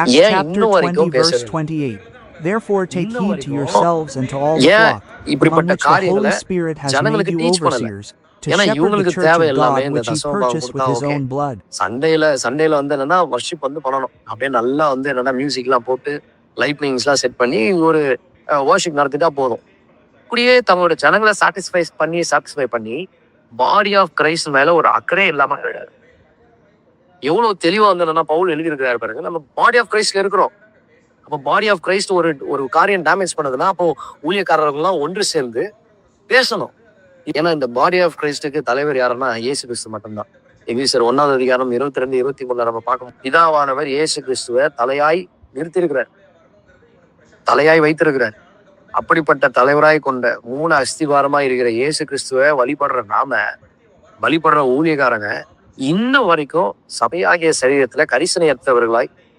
Acts ஏன் chapter இன்னும் 20, வரைக்கும் verse பேசுறது 28. Therefore take heed to yourselves and to all the flock, among which the Holy Spirit has made you overseers, to ஏன்னா shepherd the இவங்களுக்கு church தேவை of எல்லாமே God இந்த which he தசம பாகம் purchased with கொடுத்தா his ஓகே own blood. சண்டேல சண்டேல வந்து என்னன்னா வர்ஷிப் வந்து பண்ணணும். அப்படியே நல்லா வந்து என்னன்னா மியூசிக்லாம் போட்டு லைட்னிங்ஸ்லாம் செட் பண்ணி ஒரு வர்ஷிப் நடத்திட்டா போதும். இப்படியே தங்களோட ஜனங்களை சாட்டிஸ்ஃபை பண்ணி சாட்டிஸ்ஃபை பண்ணி பாடி ஆஃப் கிரைஸ்ட் மேல ஒரு அக்கறை இல்லாம எவ்வளவு தெளிவா வந்து என்னன்னா பவுல் எழுதியிருக்கிறாரு பாருங்க. நம்ம பாடி ஆஃப் கிரைஸ்ட்ல இருக்கிறோம். அப்போ பாடி ஆஃப் கிரைஸ்ட் ஒரு ஒரு காரியம் டேமேஜ் பண்ணதுன்னா அப்போ ஊழியக்காரர்கள்லாம் ஒன்று சேர்ந்து பேசணும். ஏன்னா இந்த பாடி ஆஃப் கிரைஸ்டுக்கு தலைவர் யாருன்னா ஏசு கிறிஸ்து மட்டும்தான். எகிசர் ஒன்னாவது அதிகாரம் இருபத்தி ரெண்டு இருபத்தி மூணுல நம்ம பார்க்கணும். பிதாவானவர் இயேசு கிறிஸ்துவ தலையாய் நிறுத்தியிருக்கிறார். தலையாய் வைத்திருக்கிறார். அப்படிப்பட்ட தலைவராய் கொண்ட மூணு அஸ்திவாரமா இருக்கிற இயேசு கிறிஸ்துவ வழிபடுற நாம வழிபடுற ஊழியக்காரங்க இன்ன வரைக்கும் சபையாகிய சரீரத்தில் கரிசனையற்றவர்களாய்